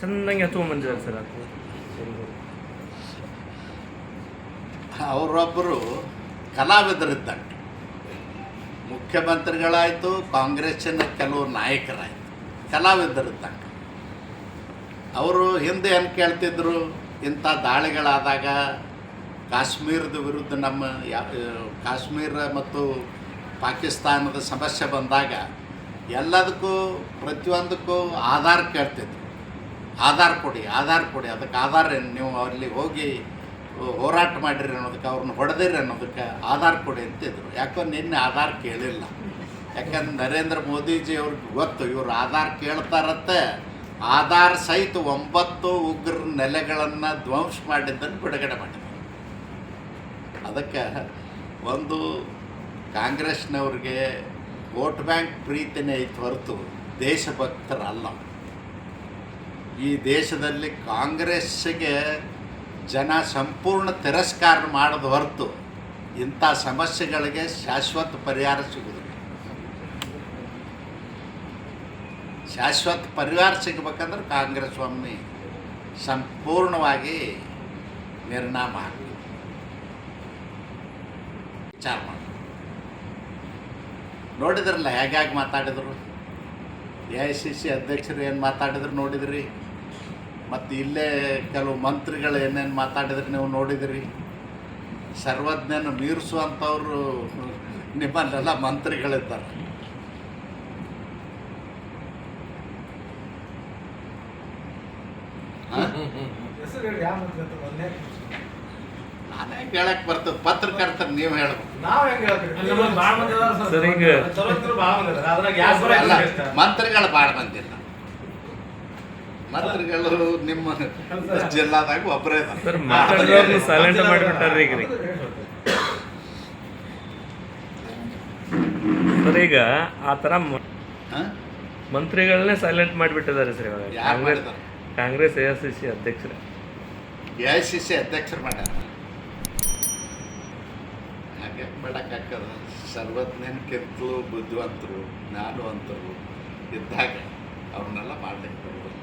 ಚೆನ್ನಾಗಿ ಹತ್ತು ಬಂದಿದ್ದಾರೆ ಸರ್ ಅವರೊಬ್ಬರು ಕಲಾವಿದರಿದ್ದಂಟ ಮುಖ್ಯಮಂತ್ರಿಗಳಾಯಿತು, ಕಾಂಗ್ರೆಸ್ಸಿನ ಕೆಲವು ನಾಯಕರಾಯಿತು. ಕಲಾವಿದರಿದ್ದಂಟ ಅವರು ಹಿಂದೆ ಏನು ಕೇಳ್ತಿದ್ರು? ಇಂಥ ದಾಳಿಗಳಾದಾಗ ಕಾಶ್ಮೀರದ ವಿರುದ್ಧ ನಮ್ಮ ಕಾಶ್ಮೀರ ಮತ್ತು ಪಾಕಿಸ್ತಾನದ ಸಮಸ್ಯೆ ಬಂದಾಗ ಎಲ್ಲದಕ್ಕೂ ಪ್ರತಿಯೊಂದಕ್ಕೂ ಆಧಾರ ಕೇಳ್ತಿದ್ರು. ಆಧಾರ್ ಕೊಡಿ ಆಧಾರ್ ಕೊಡಿ, ಅದಕ್ಕೆ ಆಧಾರ ನೀವು ಅಲ್ಲಿ ಹೋಗಿ ಹೋರಾಟ ಮಾಡಿರಿ ಅನ್ನೋದಕ್ಕೆ, ಅವ್ರನ್ನ ಹೊಡೆದಿರಿ ಅನ್ನೋದಕ್ಕೆ ಆಧಾರ್ ಕೊಡಿ ಅಂತಿದ್ರು ಯಾಕೋ ನಿನ್ನೆ ಆಧಾರ್ ಕೇಳಿಲ್ಲ. ಯಾಕಂದ್ರೆ ನರೇಂದ್ರ ಮೋದಿಜಿ ಅವ್ರಿಗೆ ಗೊತ್ತು, ಇವರು ಆಧಾರ್ ಕೇಳ್ತಾರತ್ತೆ. ಆಧಾರ್ ಸಹಿತ ಒಂಬತ್ತು ಉಗ್ರ ನೆಲೆಗಳನ್ನು ಧ್ವಂಸ ಮಾಡಿದ್ದನ್ನು ಬಿಡುಗಡೆ ಮಾಡಿದ್ರು. ಅದಕ್ಕೆ ಒಂದು ಕಾಂಗ್ರೆಸ್ನವ್ರಿಗೆ ವೋಟ್ ಬ್ಯಾಂಕ್ ಪ್ರೀತಿನೇ ಐತೆ ಹೊರತು ದೇಶಭಕ್ತರಲ್ಲ. ಈ ದೇಶದಲ್ಲಿ ಕಾಂಗ್ರೆಸ್ಸಿಗೆ ಜನ ಸಂಪೂರ್ಣ ತಿರಸ್ಕಾರ ಮಾಡದ ಹೊರತು ಇಂಥ ಸಮಸ್ಯೆಗಳಿಗೆ ಶಾಶ್ವತ ಪರಿಹಾರ ಸಿಗುವುದಿಲ್ಲ ಶಾಶ್ವತ ಪರಿಹಾರ ಸಿಗಬೇಕಂದ್ರೆ ಕಾಂಗ್ರೆಸ್ ಒಮ್ಮೆ ಸಂಪೂರ್ಣವಾಗಿ ನಿರ್ನಾಮ ಹಾಕಿ ವಿಚಾರ ಮಾಡಿ ನೋಡಿದ್ರಲ್ಲ ಹೇಗೆ ಮಾತಾಡಿದರು? ಎ ಐ ಸಿ ಸಿ ಅಧ್ಯಕ್ಷರು ಏನು ಮಾತಾಡಿದ್ರು ನೋಡಿದ್ರಿ? ಮತ್ತು ಇಲ್ಲೇ ಕೆಲವು ಮಂತ್ರಿಗಳು ಏನೇನು ಮಾತಾಡಿದ್ರೆ ನೀವು ನೋಡಿದ್ರಿ. ಸರ್ವಜ್ಞನ ಮೀರಿಸುವಂಥವ್ರು ನಿಮ್ಮಲ್ಲೆಲ್ಲ ಮಂತ್ರಿಗಳಿದ್ದಾರೆ. ಹಾ? ಹೆಸರು ಹೇಳಿ ಯಾವ ಮಂತ್ರಿ ಅಂತ ಮೊನ್ನೆ? ನಾನೇ ಕೇಳಕ್ಕೆ ಬರ್ತದೆ. ಪತ್ರಕರ್ತರು ನೀವು ಹೇಳ್ಬೇಕು? ಮಂತ್ರಿಗಳು ಭಾಳ ಬಂದಿಲ್ಲ ಮಂತ್ರಿಗಳು ನಿಮ್ಮ ಜಿಲ್ಲಾದಾಗ ಒಬ್ಬರೇ ಸರ್ ಮಾತಾಡಿದವ್ರನ್ನ ಸೈಲೆಂಟ್ ಮಾಡಿಬಿಟ್ಟಾರೆ ಈಗ ರೀ ಸರ್ ಈಗ ಆ ಥರ ಮಂತ್ರಿಗಳನ್ನೇ ಸೈಲೆಂಟ್ ಮಾಡಿಬಿಟ್ಟಿದ್ದಾರೆ ಸರ್ ಇವಾಗ. Congress Congress A C C ಅಧ್ಯಕ್ಷರ. ಎ ಐ ಸಿ ಸಿ ಅಧ್ಯಕ್ಷರು ಮಾಡ್ಯಾರ. ಹಾಗೆ ಮಾಡೋಕ್ಕಾಗ್ತದ ಸರ್ವಜ್ಞನ್ಕಿಂತಲೂ ಬುದ್ಧಿವಂತರು ಜ್ಞಾನವಂತರು ಇದ್ದಾಗ ಅವ್ರನ್ನೆಲ್ಲ ಮಾಡ್ಲಿಕ್ಕೆ ಬರ್ಬೋದು